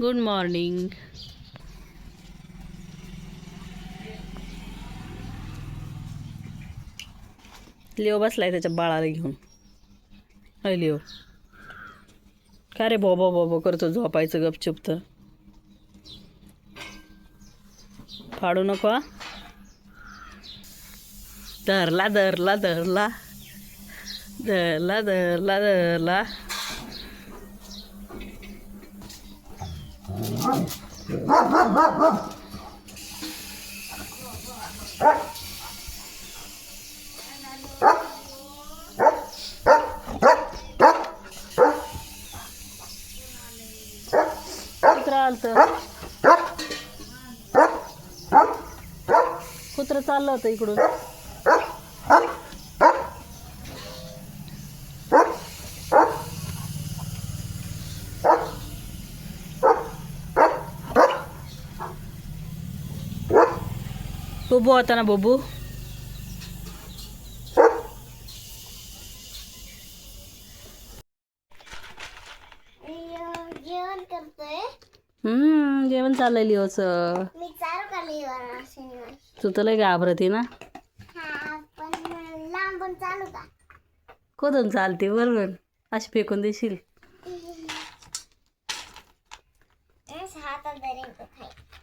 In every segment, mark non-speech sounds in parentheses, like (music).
Good morning Leo बसलाय त्याच्या बाळाला घेऊन. अय लिओ. का रे बॉबो बॉबो करतो झोपायचं गपचूप तर? फाडू नको धरला धरला धरला. धरला धरला धरला. कुत्र चाललं होतं इकडून? बुबू होता ना बुबू जेवण करतोय हम्म जेवण चाललंय लिओचं मी चालू का लिहिवार शनिवार तू तर लय घाबरती ना हा पण लांबून चालू का चालते बरोबर अशी फेकून देशील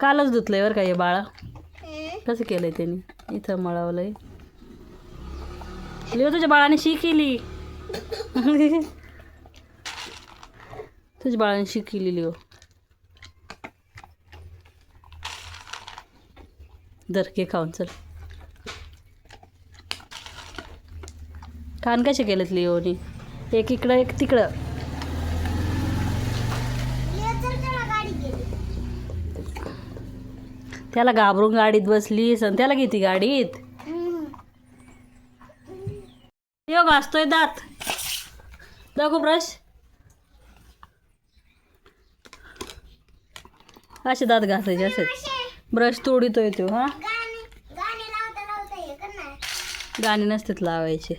कालच धुतलंय बरं का हे बाळा कसं केलंय त्यांनी? इथं मळवलंय. लिओ तुझ्या बाळाने शी केली तुझ्या बाळाने शी केली लिओ दर खाऊन चल. कान कसे केलेत लिओनी? एक इकडं एक तिकडं लिओ चल चला गाडी गेली त्याला घाबरून गाडीत बसलीस आणि त्याला घेती गाडीत? यो घासतोय दात. दाखव ब्रश. असे दात घासायचे असेच. ब्रश तोडितोय तो हा? गाणे नसतेत नसतात लावायचे.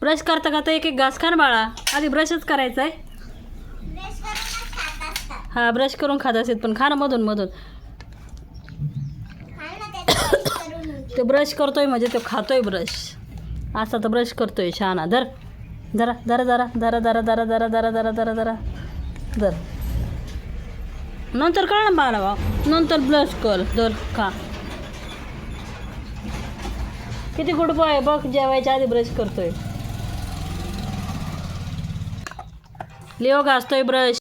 ब्रश करता करता एक एक घास खा ना बाळा. आधी ब्रशच करायचा आहे हा ब्रश करून खात असेल पण खा ना मधून मधून खाल ना त्याचं brush करून घे. तो ब्रश करतोय म्हणजे तो खातोय ब्रश असा तर ब्रश करतोय शहाणा धर जरा जरा जरा जरा जरा जरा जरा जरा जरा जरा जरा धर नंतर कळ ना बाळा नंतर ब्रश कर धर खा किती गुड बॉय बघ जेवायच्या आधी ब्रश करतोय लिओ घासतोय ब्रश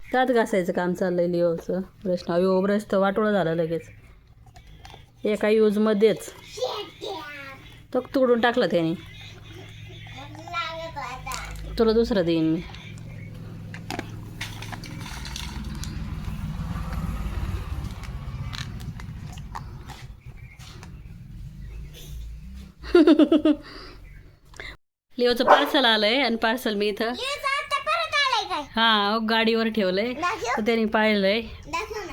त्यात घासायचं काम चाललंय लिओचं ब्रश नाव यो ब्रश तर वाटोळं झालं लगेच एका यूजमध्येच तो तुकडून टाकला त्याने. तुला दुसरं देईन मी. (laughs) लिओचं पार्सल आलंय आणि पार्सल मी इथं हा गाडीवर ठेवलंय. तर त्याने पाहिलंय. हे.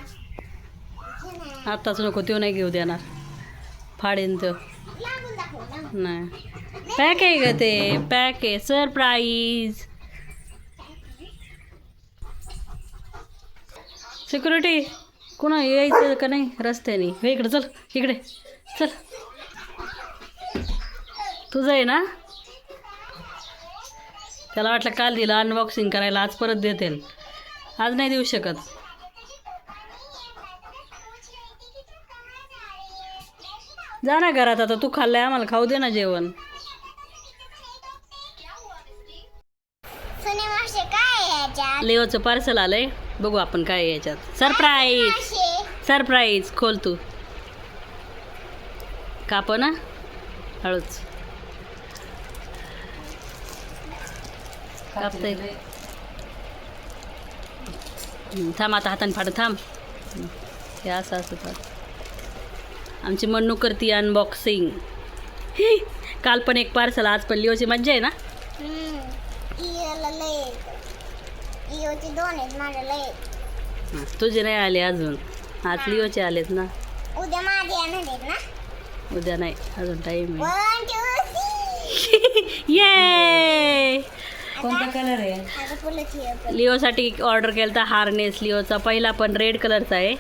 आत्ताच नको तो नाही घेऊ देणार. फाडेन तो. नाही. पॅक आहे का ते पॅक आहे. सरप्राईज सिक्युरिटी कुणा यायचं का नाही रस्त्याने? हे इकडे चल इकडे. चल. तुझं आहे ना? त्याला वाटलं काल दिलं अनबॉक्सिंग करायला आज परत देतील. आज नाही देऊ शकत. जा ना घरात आता तू खाल्लंय आम्हाला खाऊ दे ना जेवण. सुने काय आहे लेओचं पार्सल आलंय. बघू आपण काय आहे याच्यात. सरप्राईज सरप्राईज खोल तू. काप ना. हळूच. कापतंय. हं, थांब आता हाताने फाड थांब. हं, हे असं असं. फाड आमची मन्नू करती अनबॉक्सिंग (laughs) काल पण एक पार्सल आज पण लिओची मज्जा आहे ना? तुझे नाही आले अजून. आज लिओचे आलेत ना. उद्या ना? उद्या नाही अजून टाईम आहे. ये (laughs) कोणता कलर आहे. लिओसाठी ऑर्डर केला तर हार्नेस लिओचा पहिला पण रेड कलरचा आहे.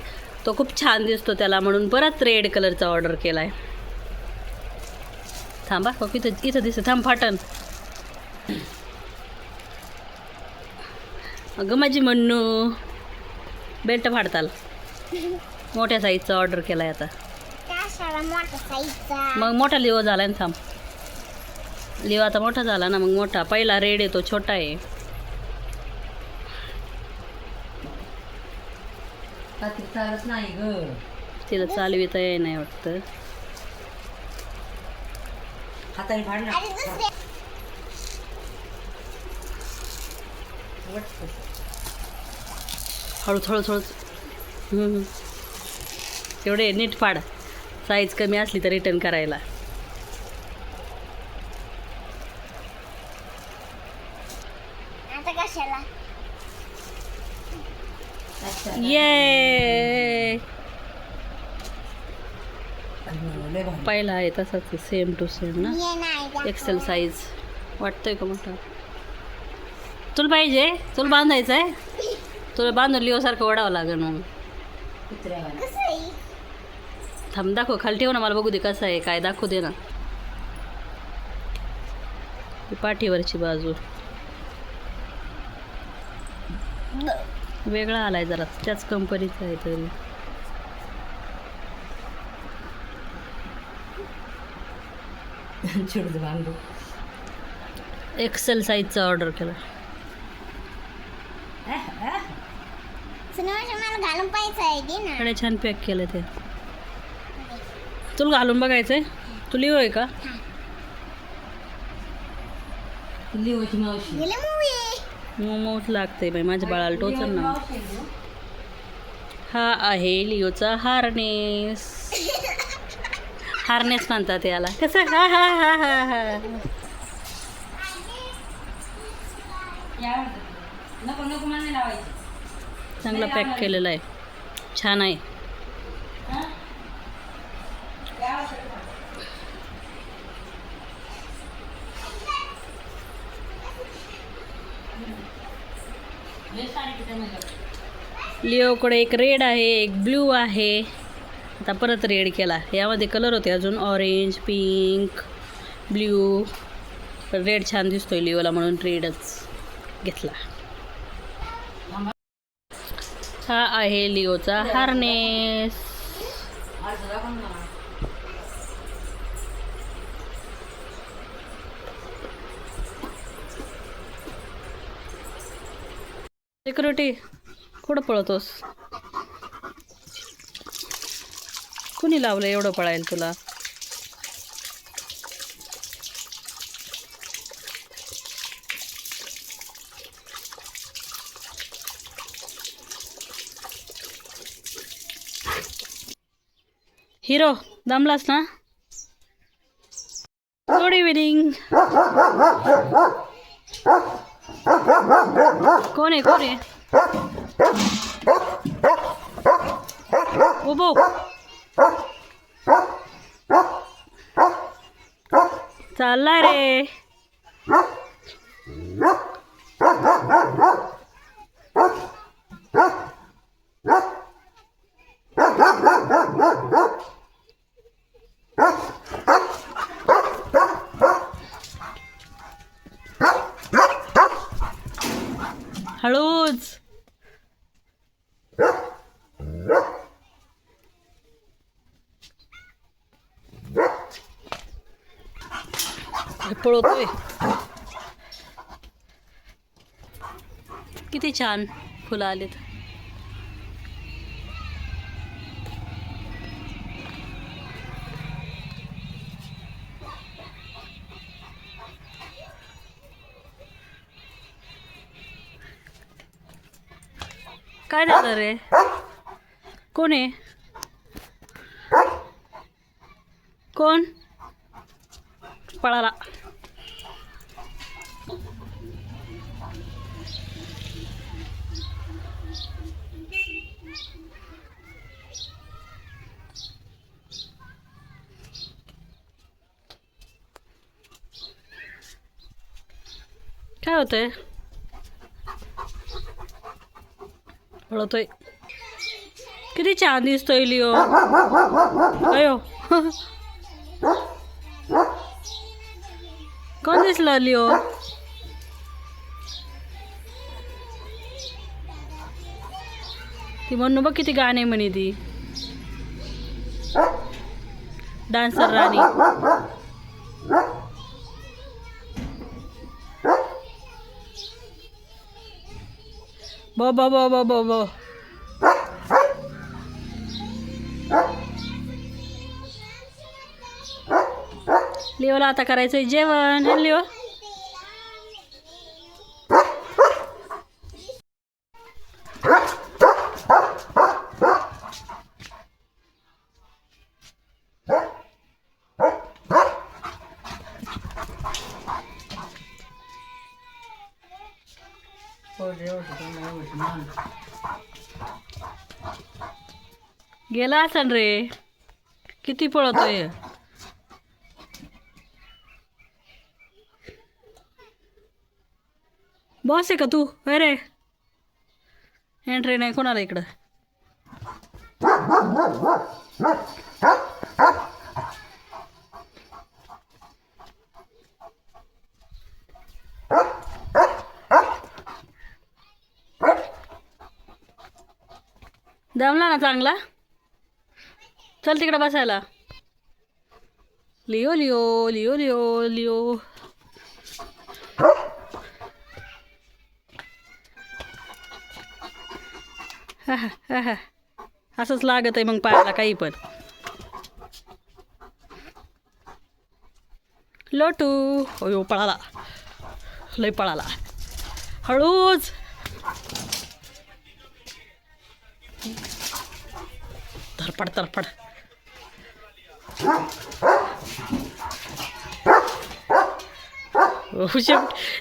तो खूप छान दिसतो त्याला म्हणून परत रेड कलरचा ऑर्डर केला आहे थांबा हो इथं इथं दिसतं. थांब फाटन. अगं माझी म्हणणू बेल्ट फाडताल. मोठ्या साईजचा ऑर्डर केला आहे आता. मग मोठा लिओ झाला ना थांब. लिओ आता मोठा झाला ना मग मोठा. पहिला रेड आहे तो छोटा आहे. हाती चालत नाही ग. तिला चालविता येई नाही वाटतं. हाताने फाड ना. अरे दुसरे. हळूच हळूच हळूच हम्म. तेवढे नीट फाड साईज कमी असली तर रिटर्न करायला. आता कशाला? ये पहिला आहे तसाच सेम टू सेम ना? एक्सेल साईज वाटतंय का मोठा? तुला पाहिजे? तुला बांधायचं आहे? तुला बांधून लिओसारखं ओढावं लागेल मग थांब दाखव खाली ठेव ना मला बघू दे कसं आहे काय दाखवू दे ना. पाठीवरची बाजू. वेगळा आलाय जरा त्याच कंपनीचा आहे तरी एक्सेल साईजचा ऑर्डर केला. कडे छान पॅक केलं ते. तुला घालून बघायचं आहे तू लिओ आहे का लिओची मावशी मोमोच लागते बाई माझ्या बाळाला टोचन ना. हा आहे लिओचा हार्नेस. हार्नेस म्हणतात याला. कसं? हा हा हा हा हा. चांगला पॅक केलेला आहे. छान आहे. लिओकडे एक रेड आहे एक ब्ल्यू आहे. आता परत रेड केला. यामध्ये कलर होते अजून. ऑरेंज पिंक ब्ल्यू रेड छान दिसतोय लिओला म्हणून रेडच घेतला. हा आहे लिओचा हार्नेस सिक्युरिटी कुठं पळतोस? कुणी लावलं एवढं पळायला तुला? हिरो दमलास ना? गुड इव्हिनिंग कोण आहे कोण आहे? उभो चालला रे. हळूच. पळतोय किती छान फुलं आलेत. काय झालं रे. कोण आहे? कोण? पळाला. काय होतंय? पळतोय. किती छान दिसतोय लिओ. अयो. कोण दिसलं लिओ? ती म्हणून बघ किती गाणे म्हणे ती. डान्सर राणी. बो बो बो बो बो ब. लिओला आता करायचंय जेवण. लिओ? गेला असन रे. किती पळतोय. बॉस आहे का तू? अरे एंट्री नाही कोणाला इकडं. दमला ना चांगला. चल तिकडे बसायला. Leo Leo Leo Leo Leo. असंच लागत आहे मग पायाला काही पण. लोटू. अयो पळाला. लय पळाला. हळूच. धरपड तरपड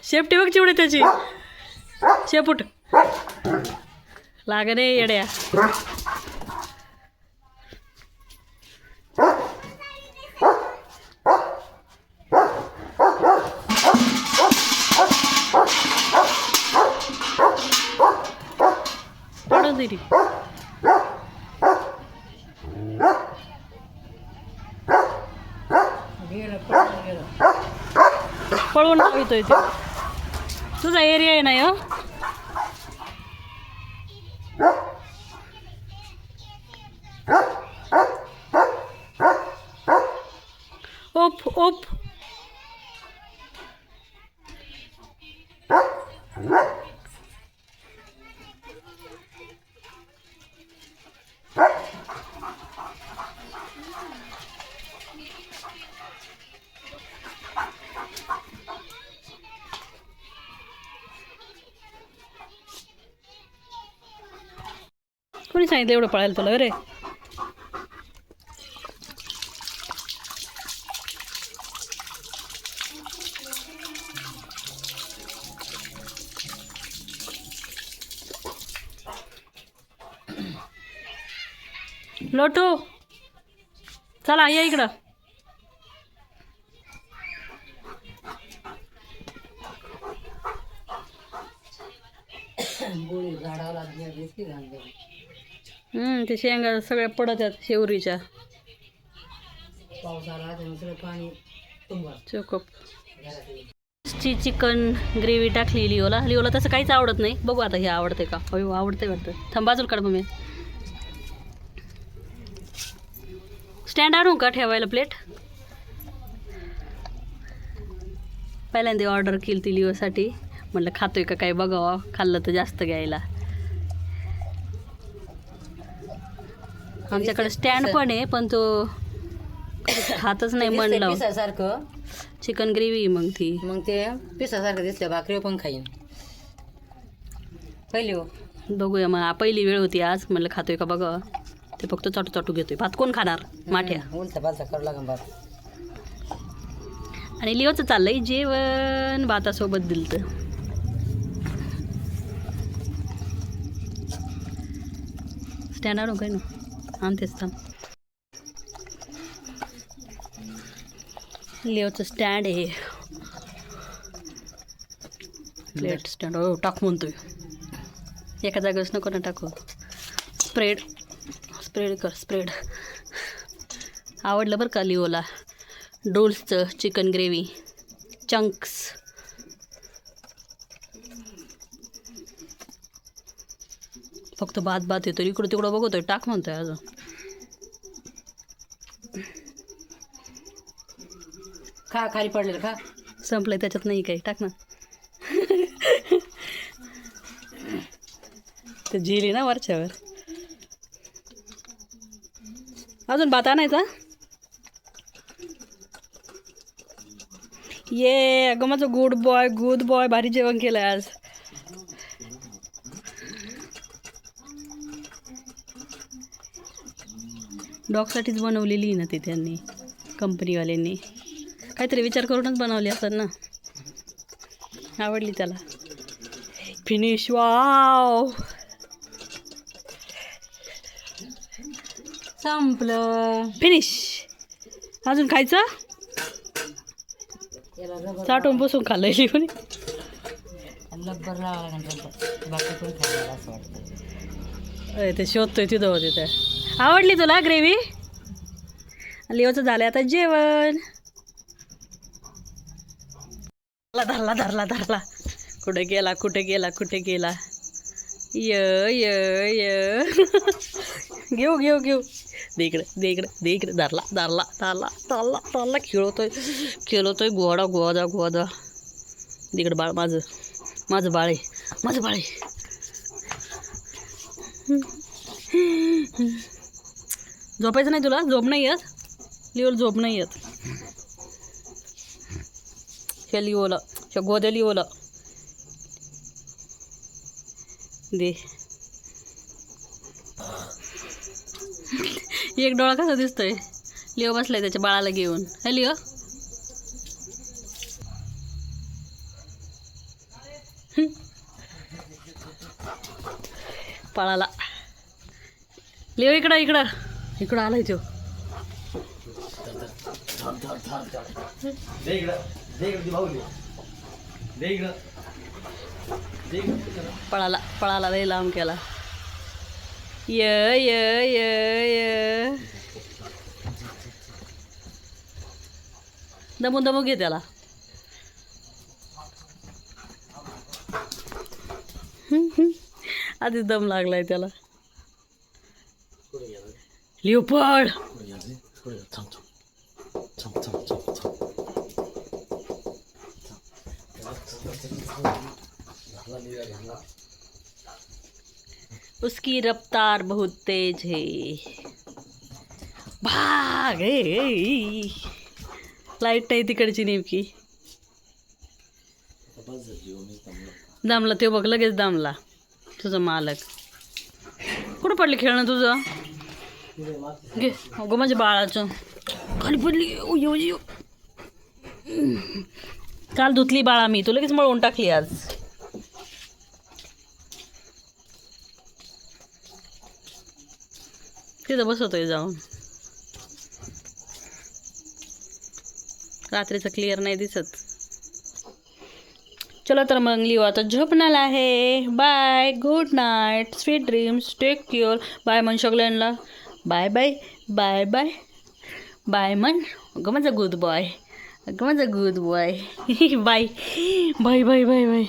సేఫ్టీ ఒక చూడ తెచ్చి చేపుట్టు లాగానే ఎడయా పడుంది रे येड्या पडू दिली लावितोय ते. तुझा एरिया आहे नाही हो सांगितलं एवढं पळायला तुला रे लोटू चला या इकडं. (coughs) गोळी झाडावर लागली दिसली घालते हम्म, ते शेंगा सगळ्या पडत आहेत शेवरीच्या चोकप. ची चिकन ग्रेव्ही टाकली लिओला लिओला तसं काहीच आवडत नाही. बघू आता हे आवडते का? हो आवडते वाटतं. थांब बाजूला काढ मग मी स्टँड आणू का ठेवायला प्लेट पहिल्यांदा ऑर्डर केली ती लिओसाठी म्हटलं खातोय का काय? बघावं. खाल्लं तर जास्त घ्यायला. आमच्याकडे स्टँड पण आहे पण तो खातच नाही म्हणलं. पिसासारखं? चिकन ग्रेव्ही मग ती. मग ते पिसासारखं दिसलं भाकरी पण खाईन. पहिली हो. बघूया मग पहिली वेळ होती आज. म्हणलं खातोय का बघा. ते फक्त चाटू चाटू घेतोय. भात कोण खाणार? माठ्या. उलता पालता करू लागेल बाप आणि लिओचं चाललंय जेवण भातासोबत दिलतं. स्टँड आणू काय ना? आणतेच थांब लिओचं स्टँड आहे. प्लेट स्टँड हो टाक म्हणतोय. एका जागेवरच नको ना टाकू. स्प्रेड स्प्रेड कर स्प्रेड आवडलं बरं का लिओला डोल्सचं चिकन ग्रेव्ही चंक्स फक्त भात भात येतो इकडं तिकडं बघतोय टाक म्हणतोय अजून. खा खाली पडलेलं खा. संपलंय त्याच्यात नाही काही. टाक ना. ते झिली ना वरच्यावर. अजून भात आणायचा? ये अगं माझं गुड बॉय गुड बॉय भारी जेवण केलंय आज. डॉगसाठीच बनवलेली आहे ना ती त्यांनी कंपनीवाल्यांनी. काहीतरी विचार करूनच बनवली असतात ना. आवडली त्याला. Finish wow! संपलं. फिनिश! अजून खायचं? चाटून बसून बाकी पण ते शोधतोय तिथं होते ते. आवडली तुला ग्रेव्ही? लिओचं झालं आता जेवण. धरला धरला धरला धरला. कुठे गेला कुठे गेला कुठे गेला? य य य. घेऊ घेऊ घेऊ. दे इकडे दे इकडे दे इकडे. धरला धरला धरला धरला धरला. खेळतोय खेळतोय गोडा गोदा गोदा तिकडे बाळ माझं माझं बाळे माझं बाळे झोपायचं नाही तुला? झोप नाही येत? लिओला झोप नाही येत. हे लिओला ह्या गोद्या लिओला. दे. एक डोळा कसा दिसतोय? लिओ बसलाय त्याच्या बाळाला घेऊन. हे लिओ. पळाला. लिओ इकडं इकडं. इकडं आलाय तो. पळाला पळाला लई लांब केला. य य य य. दमू दमू घे त्याला. आधीच दम लागलाय त्याला. लिओ पळ उसकी रफ्तार बहुत तेज है। भाग लाइट आहे तिकडची नेमकी. दामला ते बघ लगेच दामला. तुझा मालक. कुठं पडली खेळणं तुझं? घे अगं माझ्या बाळाचं. खाली पडली. ओ, यो, काल धुतली बाळा मी. तू लगेच मळून टाकली आज. तिथं बसवतोय जाऊन. रात्रीचं क्लिअर नाही दिसत. चला तर मग लिहू. आता झोपणार आहे. Bye good night sweet dreams take care bye म्हण सगळ्यांना bye bye bye bye bye म्हण अगं माझा गुड बॉय अगं माझा good boy bye bye bye bye bye